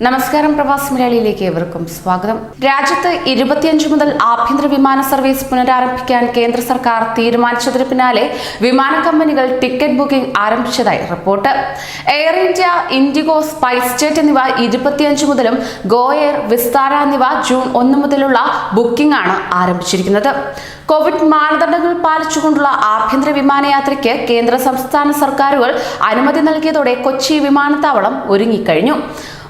നമസ്കാരം പ്രവാസി മലയാളിയിലേക്ക് ഏവർക്കും സ്വാഗതം. രാജ്യത്ത് ഇരുപത്തിയഞ്ച് മുതൽ ആഭ്യന്തര വിമാന സർവീസ് പുനരാരംഭിക്കാൻ കേന്ദ്ര സർക്കാർ തീരുമാനിച്ചതിന് പിന്നാലെ വിമാന കമ്പനികൾ ടിക്കറ്റ് ബുക്കിംഗ് ആരംഭിച്ചതായി report. Air India IndiGo Spice Jet എന്നിവ ഇരുപത്തിയഞ്ച് മുതലും ഗോ എയർ വിസ്താര എന്നിവ ജൂൺ ഒന്ന് മുതലുള്ള ബുക്കിംഗ് ആണ് ആരംഭിച്ചിരിക്കുന്നത്. കോവിഡ് മാനദണ്ഡങ്ങൾ പാലിച്ചുകൊണ്ടുള്ള ആഭ്യന്തര വിമാനയാത്രയ്ക്ക് കേന്ദ്ര സംസ്ഥാന സർക്കാരുകൾ അനുമതി നൽകിയതോടെ കൊച്ചി വിമാനത്താവളം ഒരുങ്ങിക്കഴിഞ്ഞു.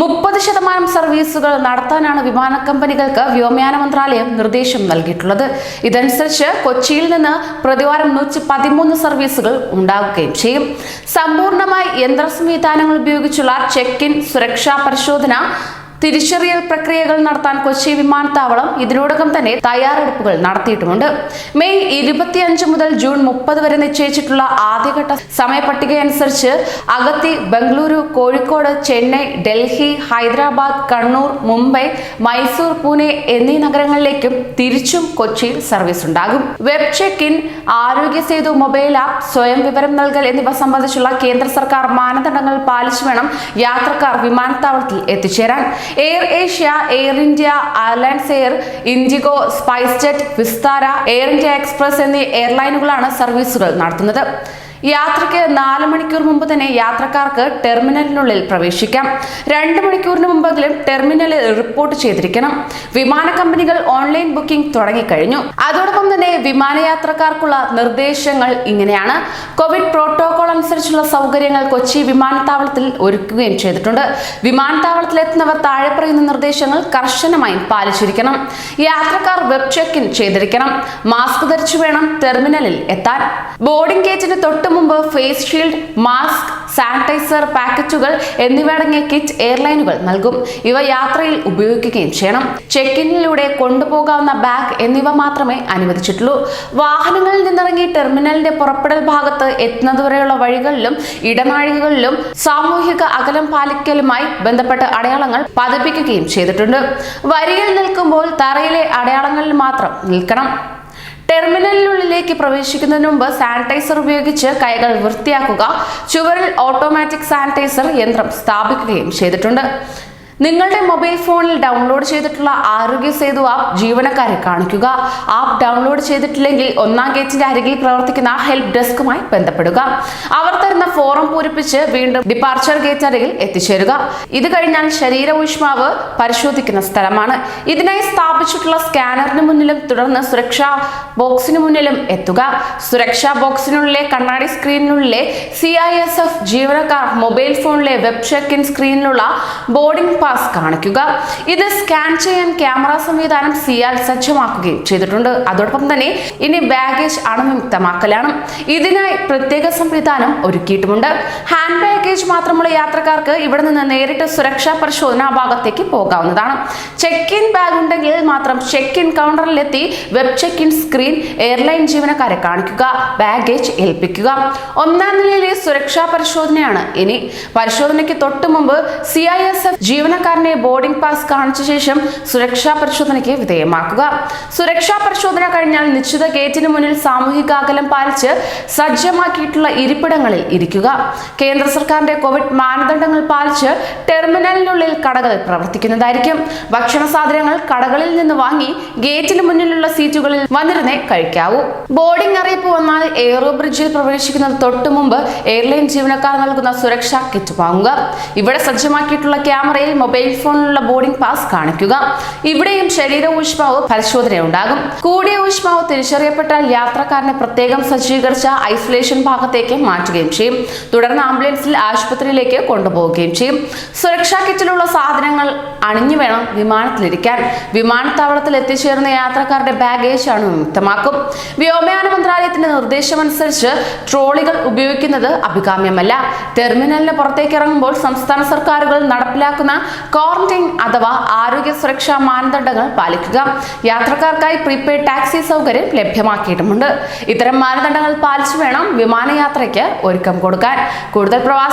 മുപ്പത് ശതമാനം സർവീസുകൾ നടത്താനാണ് വിമാന കമ്പനികൾക്ക് വ്യോമയാന മന്ത്രാലയം നിർദ്ദേശം നൽകിയിട്ടുള്ളത്. ഇതനുസരിച്ച് കൊച്ചിയിൽ നിന്ന് പ്രതിവാരം നൂറ്റി പതിമൂന്ന് സർവീസുകൾ ഉണ്ടാകുകയും ചെയ്യും. സമ്പൂർണമായി യന്ത്ര സംവിധാനങ്ങൾ ഉപയോഗിച്ചുള്ള ചെക്ക് ഇൻ സുരക്ഷാ പരിശോധന തിരിച്ചറിയൽ പ്രക്രിയകൾ നടത്താൻ കൊച്ചി വിമാനത്താവളം ഇതിനോടകം തന്നെ തയ്യാറെടുപ്പുകൾ നടത്തിയിട്ടുമുണ്ട്. മെയ് ഇരുപത്തിയഞ്ച് മുതൽ ജൂൺ മുപ്പത് വരെ നിശ്ചയിച്ചിട്ടുള്ള ആദ്യഘട്ട സമയപട്ടികയനുസരിച്ച് അഗത്തി ബംഗളൂരു കോഴിക്കോട് ചെന്നൈ ഡൽഹി ഹൈദരാബാദ് കണ്ണൂർ മുംബൈ മൈസൂർ പൂനെ എന്നീ നഗരങ്ങളിലേക്കും തിരിച്ചും കൊച്ചിയിൽ സർവീസ് ഉണ്ടാകും. വെബ് ചെക്ക് ഇൻ ആരോഗ്യ സേതു മൊബൈൽ ആപ്പ് സ്വയം വിവരം നൽകൽ എന്നിവ സംബന്ധിച്ചുള്ള കേന്ദ്ര സർക്കാർ മാനദണ്ഡങ്ങൾ പാലിച്ചു വേണം യാത്രക്കാർ വിമാനത്താവളത്തിൽ എത്തിച്ചേരാൻ. Air Asia Air India airlines Air IndiGo Spice Jet Vistara Air India Express എന്നീ എയർലൈനുകളാണ് സർവീസുകൾ നടത്തുന്നത്. യാത്രയ്ക്ക് നാല് മണിക്കൂർ മുമ്പ് തന്നെ യാത്രക്കാർക്ക് ടെർമിനലിനുള്ളിൽ പ്രവേശിക്കാം. രണ്ട് മണിക്കൂറിന് മുമ്പെങ്കിലും ടെർമിനലിൽ റിപ്പോർട്ട് ചെയ്തിരിക്കണം. വിമാന കമ്പനികൾ ഓൺലൈൻ ബുക്കിംഗ് തുടങ്ങിക്കഴിഞ്ഞു. അതോടൊപ്പം തന്നെ വിമാനയാത്രക്കാർക്കുള്ള നിർദ്ദേശങ്ങൾ ഇങ്ങനെയാണ്. കോവിഡ് പ്രോട്ടോകോൾ അനുസരിച്ചുള്ള സൗകര്യങ്ങൾ കൊച്ചി വിമാനത്താവളത്തിൽ ഒരുക്കുകയും ചെയ്തിട്ടുണ്ട്. വിമാനത്താവളത്തിലെത്തുന്നവർ താഴെ പറയുന്ന നിർദ്ദേശങ്ങൾ കർശനമായും പാലിച്ചിരിക്കണം. യാത്രക്കാർ വെബ് ചെക്ക് ഇൻ ചെയ്തിരിക്കണം. മാസ്ക് ധരിച്ചു വേണം ടെർമിനലിൽ എത്താൻ. ബോർഡിംഗ് ഗേറ്റിന് തൊട്ട് മുമ്പ് ഫേസ് ഷീൽഡ് മാസ്ക് സാനിറ്റൈസർ പാക്കറ്റുകൾ എന്നിവയടങ്ങിയ കിറ്റ് എയർലൈനുകൾ നൽകും. ഇവ യാത്രയിൽ ഉപയോഗിക്കുകയും ചെയ്യണം. ചെക്ക് ഇന്നിലൂടെ കൊണ്ടുപോകാവുന്ന ബാഗ് എന്നിവ മാത്രമേ അനുവദിച്ചിട്ടുള്ളൂ. വാഹനങ്ങളിൽ നിന്നിറങ്ങി ടെർമിനലിന്റെ പുറപ്പെടൽ ഭാഗത്ത് എത്തുന്നതുവരെയുള്ള വഴികളിലും ഇടനാഴികളിലും സാമൂഹിക അകലം പാലിക്കലുമായി ബന്ധപ്പെട്ട അടയാളങ്ങൾ പതിപ്പിക്കുകയും ചെയ്തിട്ടുണ്ട്. വരിയിൽ നിൽക്കുമ്പോൾ തറയിലെ അടയാളങ്ങളിൽ മാത്രം നിൽക്കണം. ടെർമിനലിനുള്ളിലേക്ക് പ്രവേശിക്കുന്നതിന് മുമ്പ് സാനിറ്റൈസർ ഉപയോഗിച്ച് കൈകൾ വൃത്തിയാക്കുക. ചുവരിൽ ഓട്ടോമാറ്റിക് സാനിറ്റൈസർ യന്ത്രം സ്ഥാപിക്കുകയും ചെയ്തിട്ടുണ്ട്. നിങ്ങളുടെ മൊബൈൽ ഫോണിൽ ഡൗൺലോഡ് ചെയ്തിട്ടുള്ള ആരോഗ്യ സേതു ആപ്പ് ജീവനക്കാരെ കാണിക്കുക. ആപ്പ് ഡൗൺലോഡ് ചെയ്തിട്ടില്ലെങ്കിൽ ഒന്നാം ഗേറ്റിന്റെ അരികിൽ പ്രവർത്തിക്കുന്ന ഹെൽപ്പ് ഡെസ്കുമായി ബന്ധപ്പെടുക. അവർ തരുന്ന ഫോറം പൂരിപ്പിച്ച് വീണ്ടും ഡിപ്പാർച്ചർ ഗേറ്റ് അരികിൽ എത്തിച്ചേരുക. ഇത് കഴിഞ്ഞാൽ ശരീര ഊഷ്മാവ് പരിശോധിക്കുന്ന സ്ഥലമാണ്. ഇതിനായി സ്ഥാപിച്ചിട്ടുള്ള സ്കാനറിന് മുന്നിലും തുടർന്ന് സുരക്ഷാ ബോക്സിന് മുന്നിലും എത്തുക. സുരക്ഷാ ബോക്സിനുള്ളിലെ കണ്ണാടി സ്ക്രീനിനുള്ളിലെ സി ഐ എസ് എഫ് ജീവനക്കാർ മൊബൈൽ ഫോണിലെ വെബ് ചെക്ക് ഇൻ സ്ക്രീനിലുള്ള ബോർഡിംഗ് പാസ് കാണിക്കുക. ഇത് സ്കാൻ ചെയ്യാൻ ക്യാമറ സംവിധാനം സിയാൽ സജ്ജമാക്കുകയും ചെയ്തിട്ടുണ്ട്. അതോടൊപ്പം തന്നെ ഇനി ബാഗേജ് അണുവിമുക്തമാക്കലാണ്. ഇതിനായി പ്രത്യേക സംവിധാനം ഒരുക്കിയിട്ടുമുണ്ട്. ഹാൻഡ് ബാഗേജ് മാത്രമുള്ള യാത്രക്കാർക്ക് ഇവിടെ നിന്ന് നേരിട്ട് സുരക്ഷാ പരിശോധനാ ഭാഗത്തേക്ക് പോകാവുന്നതാണ്. ചെക്ക് ഇൻ ബാഗ് ഉണ്ടെങ്കിൽ മാത്രം check in കൗണ്ടറിലെത്തി web check in screen airline ജീവനക്കാരെ കാണിക്കുക ബാഗേജ് ഏൽപ്പിക്കുക. ഒന്നാം നിലയിലെ സുരക്ഷാ പരിശോധനയാണ് ഇനി. പരിശോധനയ്ക്ക് തൊട്ടു മുമ്പ് സി ഐ എസ് എഫ് ജീവനക്കാരനെ ബോർഡിംഗ് പാസ് കാണിച്ച ശേഷം സുരക്ഷാ പരിശോധനയ്ക്ക് വിധേയമാക്കുക. സുരക്ഷാ പരിശോധന കഴിഞ്ഞാൽ നിശ്ചിത ഗേറ്റിന് മുന്നിൽ സാമൂഹിക അകലം പാലിച്ച് സജ്ജമാക്കിയിട്ടുള്ള ഇരിപ്പിടങ്ങളിൽ ഇരിക്കുക. കേന്ദ്ര സർക്കാരിന്റെ കോവിഡ് മാനദണ്ഡങ്ങൾ പാലിച്ച് ടെർമിനലിനുള്ളിൽ കടകൾ പ്രവർത്തിക്കുന്നതായിരിക്കും. ഭക്ഷണ സാധനങ്ങൾ കടകളിൽ നിന്ന് വാങ്ങി ഗേറ്റിന് മുന്നിലുള്ള സീറ്റുകളിൽ വന്നിരുന്നേ കഴിക്കാവൂ. ബോർഡിംഗ് അറിയിപ്പ് വന്നാൽ എയറോ ബ്രിഡ്ജിൽ പ്രവേശിക്കുന്നത് തൊട്ടു മുമ്പ് എയർലൈൻ ജീവനക്കാർ നൽകുന്ന സുരക്ഷാ കിറ്റ് വാങ്ങുക. ഇവിടെ സജ്ജമാക്കിയിട്ടുള്ള ക്യാമറയിൽ മൊബൈൽ ഫോണിലുള്ള ബോർഡിംഗ് പാസ് കാണിക്കുക. ഇവിടെയും ശരീര ഊഷ്മാവ് പരിശോധന ഉണ്ടാകും കൂടിയ ഊഷ്മാവ് തിരിച്ചറിയപ്പെട്ടാൽ യാത്രക്കാരനെ പ്രത്യേകം സജ്ജീകരിച്ച ഐസൊലേഷൻ ഭാഗത്തേക്ക് മാറ്റുകയും ചെയ്യും. തുടർന്ന് ആംബുലൻസിൽ ആശുപത്രിയിലേക്ക് കൊണ്ടുപോവുകയും ചെയ്യും. സുരക്ഷാ കിറ്റിലുള്ള സാധനങ്ങൾ അണിഞ്ഞു വേണം വിമാനത്തിലിരിക്കാൻ. വിമാനത്താവളത്തിൽ എത്തിച്ചേർന്ന യാത്രക്കാരുടെ ബാഗേജ് ആണ് വിമുക്തമാക്കും വ്യോമയാന മന്ത്രാലയത്തിന്റെ നിർദ്ദേശമനുസരിച്ച് ട്രോളികൾ ഉപയോഗിക്കുന്നത് അഭികാമ്യമല്ല. ടെർമിനലിന് പുറത്തേക്ക് ഇറങ്ങുമ്പോൾ സംസ്ഥാന സർക്കാരുകൾ നടപ്പിലാക്കുന്ന ക്വാറന്റൈൻ അഥവാ ആരോഗ്യ സുരക്ഷാ മാനദണ്ഡങ്ങൾ പാലിക്കുക. യാത്രക്കാർക്കായി പ്രീപെയ്ഡ് ടാക്സി സൗകര്യം ലഭ്യമാക്കിയിട്ടുമുണ്ട്. ഇത്തരം മാനദണ്ഡങ്ങൾ പാലിച്ചു വേണം വിമാനയാത്രയ്ക്ക് ഒരുക്കം കൊടുക്കാൻ. കൂടുതൽ പ്രവാസി